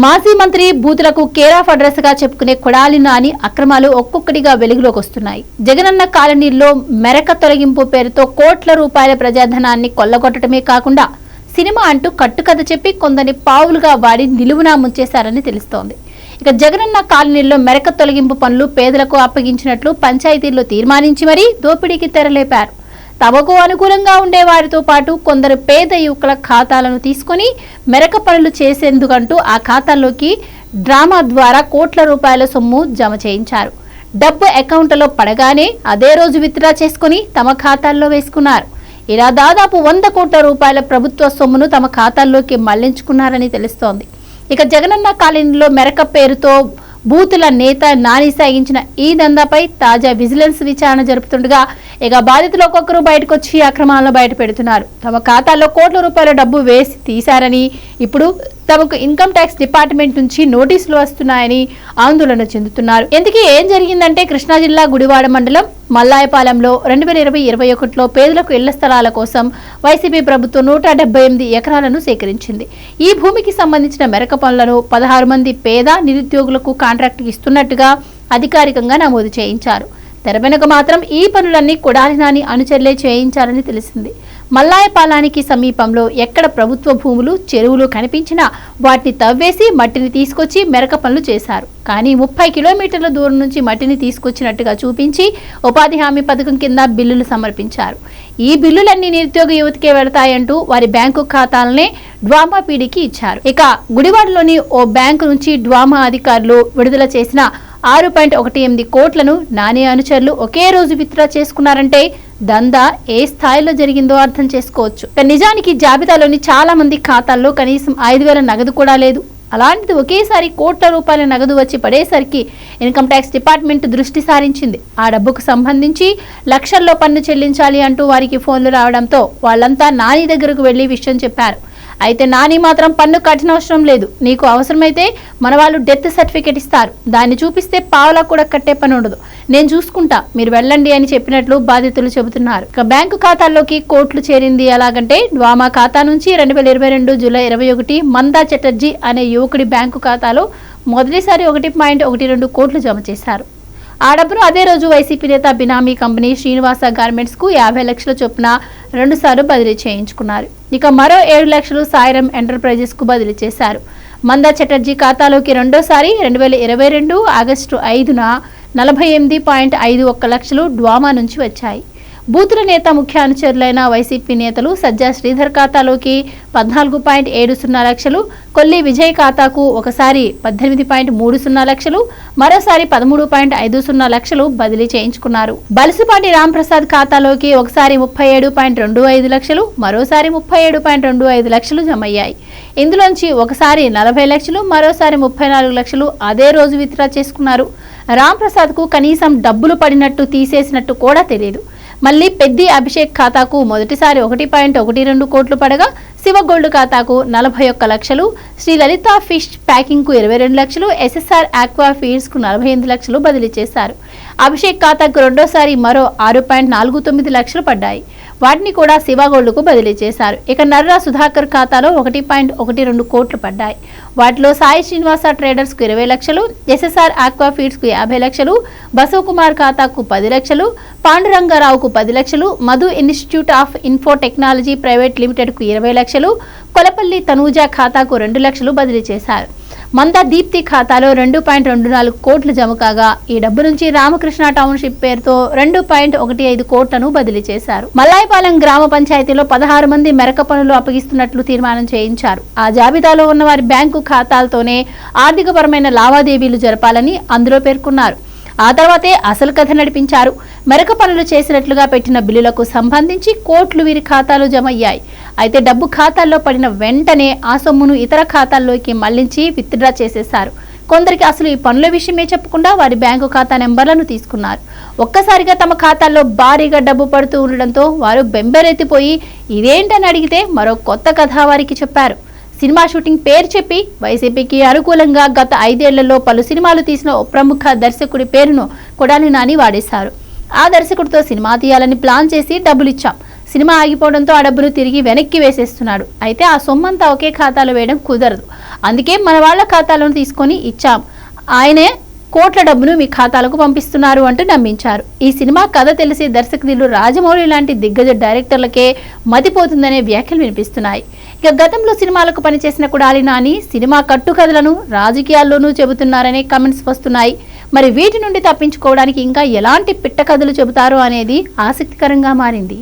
మాజీ మంత్రి బూతులకు కేరాఫ్ అడ్రస్గా చెప్పుకునే కొడాలి నాని అక్రమాలు ఒక్కొక్కటిగా వెలుగులోకి వస్తున్నాయి. జగనన్న కాలనీల్లో మెరక తొలగింపు పేరుతో కోట్ల రూపాయల ప్రజాధనాన్ని కొల్లగొట్టడమే కాకుండా సినిమా అంటూ కట్టుకథ చెప్పి కొందరిని పావులుగా వాడి నిలువునా ముంచేశారని తెలుస్తోంది. ఇక జగనన్న కాలనీల్లో మెరక తొలగింపు పనులు పేదలకు అప్పగించినట్లు పంచాయతీల్లో తీర్మానించి మరీ దోపిడీకి తెరలేపారు. తమకు అనుకూలంగా ఉండే వారితో పాటు కొందరు పేద యువకుల ఖాతాలను తీసుకొని మెరక పనులు చేసేందుకంటూ ఆ ఖాతాల్లోకి డ్రామా ద్వారా కోట్ల రూపాయల సొమ్ము జమ చేయించారు. డబ్బు అకౌంట్లలో పడగానే అదే రోజు విత్డ్రా చేసుకుని తమ ఖాతాల్లో వేసుకున్నారు. ఇలా దాదాపు వంద కోట్ల రూపాయల ప్రభుత్వ సొమ్మును తమ ఖాతాల్లోకి మళ్ళించుకున్నారని తెలుస్తోంది. ఇక జగనన్న కాలనీలో మెరక పేరుతో బూతుల నేత నాని సాగించిన ఈ దందాపై తాజా విజిలెన్స్ విచారణ జరుపుతుండగా ఇక బాధితులు ఒక్కొక్కరు బయటకు వచ్చి అక్రమాలను బయట పెడుతున్నారు తమ ఖాతాల్లో కోట్ల రూపాయల డబ్బు వేసి తీశారని ఇప్పుడు తమకు ఇన్కమ్ ట్యాక్స్ డిపార్ట్మెంట్ నుంచి నోటీసులు వస్తున్నాయని ఆందోళన చెందుతున్నారు. ఎందుకు ఏం జరిగిందంటే కృష్ణా జిల్లా గుడివాడ మండలం మల్లాయపాలెంలో రెండు వేల ఇరవై ఇరవై ఒకటిలో పేదలకు ఇళ్ళ స్థలాల కోసం వైసీపీ ప్రభుత్వం నూట డెబ్బై ఎనిమిది ఎకరాలను సేకరించింది. ఈ భూమికి సంబంధించిన మెరక పనులను పదహారు మంది పేద నిరుద్యోగులకు కాంట్రాక్ట్ ఇస్తున్నట్టుగా అధికారికంగా నమోదు చేయించారు. తెర మాత్రం ఈ పనులన్నీ కొడాలి నాని అనుచరులే చేయించారని తెలిసింది. మల్లాయపాలానికి సమీపంలో ఎక్కడ ప్రభుత్వ భూములు చెరువులు కనిపించినా వాటిని తవ్వేసి మట్టిని తీసుకొచ్చి మెరక పనులు చేశారు. కానీ ముప్పై కిలోమీటర్ల దూరం నుంచి మట్టిని తీసుకొచ్చినట్టుగా చూపించి ఉపాధి హామీ పథకం కింద బిల్లులు సమర్పించారు. ఈ బిల్లులన్నీ నిరుద్యోగ యువతికే వెళతాయంటూ వారి బ్యాంకు ఖాతాలనే డ్వామా పీడికి ఇచ్చారు. ఇక గుడివాడలోని ఓ బ్యాంకు నుంచి డ్వామా అధికారులు విడుదల చేసిన ఆరు పాయింట్ ఒకటి ఎనిమిది కోట్లను నాని అనుచరులు ఒకే రోజు విత్డ్రా చేసుకున్నారంటే దందా ఏ స్థాయిలో జరిగిందో అర్థం చేసుకోవచ్చు. నిజానికి జాబితాలోని చాలా మంది ఖాతాల్లో కనీసం ఐదు వేల నగదు కూడా లేదు. అలాంటిది ఒకేసారి కోట్ల రూపాయల నగదు వచ్చి పడేసరికి ఇన్కమ్ ట్యాక్స్ డిపార్ట్మెంట్ దృష్టి సారించింది. ఆ డబ్బుకు సంబంధించి లక్షల్లో పన్ను చెల్లించాలి అంటూ వారికి ఫోన్లు రావడంతో వాళ్ళంతా నాని దగ్గరకు వెళ్ళి విషయం చెప్పారు. అయితే నాని మాత్రం పన్ను కట్టినవసరం లేదు. నీకు అవసరమైతే మన వాళ్ళు డెత్ సర్టిఫికేట్ ఇస్తారు. దాన్ని చూపిస్తే పావలా కూడా కట్టే పని ఉండదు. నేను చూసుకుంటా. మీరు వెళ్ళండి అని చెప్పినట్లు బాధితులు చెబుతున్నారు. ఇక బ్యాంకు ఖాతాల్లోకి కోట్లు చేరింది ఎలాగంటే డ్వామా ఖాతా నుంచి రెండు వేల ఇరవై రెండు జూలై ఇరవై ఒకటి మందా చటర్జీ అనే యువకుడి బ్యాంకు ఖాతాలో మొదటిసారి ఒకటి పాయింట్ ఒకటి రెండు కోట్లు జమ చేశారు. ఆ డబ్బును అదే రోజు వైసీపీ నేత బినామీ కంపెనీ శ్రీనివాస గార్మెంట్స్కు యాభై లక్షల చొప్పున రెండుసార్లు బదిలీ చేయించుకున్నారు. ఇక మరో ఏడు లక్షలు సాయిరం ఎంటర్ప్రైజెస్కు బదిలీ చేశారు. మందా చటర్జీ ఖాతాలోకి రెండోసారి రెండు వేల ఇరవై రెండు ఆగస్టు ఐదున నలభై ఎనిమిది పాయింట్ ఐదు ఒక్క లక్షలు డ్వామా నుంచి వచ్చాయి. బూతుల నేత ముఖ్య అనుచరులైన వైసీపీ నేతలు సజ్జా శ్రీధర్ ఖాతాలోకి పద్నాలుగు పాయింట్ ఏడు సున్నా లక్షలు కొల్లి విజయ్ ఖాతాకు ఒకసారి పద్దెనిమిది పాయింట్ మూడు సున్నా లక్షలు మరోసారి పదమూడు పాయింట్ ఐదు సున్నా లక్షలు బదిలీ చేయించుకున్నారు. బలసిపాటి రాంప్రసాద్ ఖాతాలోకి ఒకసారి ముప్పై ఏడు పాయింట్ రెండు ఐదు లక్షలు మరోసారి ముప్పై ఏడు పాయింట్ రెండు ఐదు లక్షలు జమయ్యాయి. ఇందులోంచి ఒకసారి నలభై లక్షలు మరోసారి ముప్పై నాలుగు లక్షలు అదే రోజు విత్డ్రా చేసుకున్నారు. రాంప్రసాద్కు కనీసం డబ్బులు పడినట్టు తీసేసినట్టు కూడా తెలియదు. మళ్ళీ పెద్ది అభిషేక్ ఖాతాకు మొదటిసారి ఒకటి పాయింట్ ఒకటి రెండు కోట్లు పడగా శివ గోల్డ్ ఖాతాకు నలభై ఒక్క లక్షలు శ్రీ లలిత ఫిష్ ప్యాకింగ్కు ఇరవై రెండు లక్షలు ఎస్ఎస్ఆర్ ఆక్వా ఫీడ్స్కు నలభై ఎనిమిది లక్షలు బదిలీ చేశారు. అభిషేక్ ఖాతాకు రెండోసారి మరో ఆరు పాయింట్ నాలుగు తొమ్మిది లక్షలు పడ్డాయి. వాటిని కూడా శివగోల్డ్కు బదిలీ చేశారు. ఇక నర్రా సుధాకర్ ఖాతాలో ఒకటి పాయింట్ ఒకటి రెండు కోట్లు పడ్డాయి. వాటిలో సాయి శ్రీనివాస ట్రేడర్స్కు ఇరవై లక్షలు ఎస్ఎస్ఆర్ ఆక్వా ఫీడ్స్కు యాభై లక్షలు బసవకుమార్ ఖాతాకు పది లక్షలు పాండురంగారావుకు పది లక్షలు Madhu institute of info technology private లిమిటెడ్కు ఇరవై లక్షలు కొలపల్లి తనూజా ఖాతాకు రెండు లక్షలు బదిలీ చేశారు. మంద దీప్తి ఖాతాలో రెండు పాయింట్ రెండు నాలుగు కోట్లు జమ కాగా ఈ డబ్బు నుంచి రామకృష్ణ టౌన్షిప్ పేరుతో రెండు పాయింట్ ఒకటి ఐదు కోట్లను బదిలీ చేశారు. మల్లాయపాలెం గ్రామ పంచాయతీలో పదహారు మంది మెరక పనులు అప్పగిస్తున్నట్లు తీర్మానం చేయించారు. ఆ జాబితాలో ఉన్న వారి బ్యాంకు ఖాతాలతోనే ఆర్థికపరమైన లావాదేవీలు జరపాలని అందులో పేర్కొన్నారు. ఆ తర్వాతే అసలు కథ నడిపించారు. మెరక పనులు చేసినట్లుగా పెట్టిన బిల్లులకు సంబంధించి కోట్లు వీరి ఖాతాలు జమ అయ్యాయి అయితే డబ్బు ఖాతాల్లో పడిన వెంటనే ఆ సొమ్మును ఇతర ఖాతాల్లోకి మళ్ళించి విత్డ్రా చేసేశారు. కొందరికి అసలు ఈ పనుల విషయమే చెప్పకుండా వారి బ్యాంకు ఖాతా నెంబర్లను తీసుకున్నారు. ఒక్కసారిగా తమ ఖాతాల్లో భారీగా డబ్బు పడుతూ ఉండడంతో వారు బెంబెరెత్తిపోయి ఇదేంటని అడిగితే మరో కొత్త కథ వారికి చెప్పారు. సినిమా షూటింగ్ పేరు చెప్పి వైసీపీకి అనుకూలంగా గత ఐదేళ్ళలో పలు సినిమాలు తీసిన ఓ ప్రముఖ దర్శకుడి పేరును కొడాలి నాని వాడేశారు. ఆ దర్శకుడితో సినిమా తీయాలని ప్లాన్ చేసి డబ్బులిచ్చాం. సినిమా ఆగిపోవడంతో ఆ డబ్బును తిరిగి వెనక్కి వేసేస్తున్నాడు. అయితే ఆ సొమ్మంతా ఒకే ఖాతాలో వేయడం కుదరదు. అందుకే మన వాళ్ళ ఖాతాలను తీసుకొని ఇచ్చాం. ఆయనే కోట్ల డబ్బును మీ ఖాతాలకు పంపిస్తున్నారు అంటూ నమ్మించారు. ఈ సినిమా కథ తెలిసి దర్శకులు రాజమౌళి లాంటి దిగ్గజ డైరెక్టర్లకే మతిపోతుందనే వ్యాఖ్యలు వినిపిస్తున్నాయి. ఇక గతంలో సినిమాలకు పనిచేసిన కుడాలి నాని సినిమా కట్టుకథలను రాజకీయాల్లోనూ చెబుతున్నారనే కమెంట్స్ వస్తున్నాయి. మరి వీటి నుండి తప్పించుకోవడానికి ఇంకా ఎలాంటి పిట్ట కథలు చెబుతారో అనేది ఆసక్తికరంగా మారింది.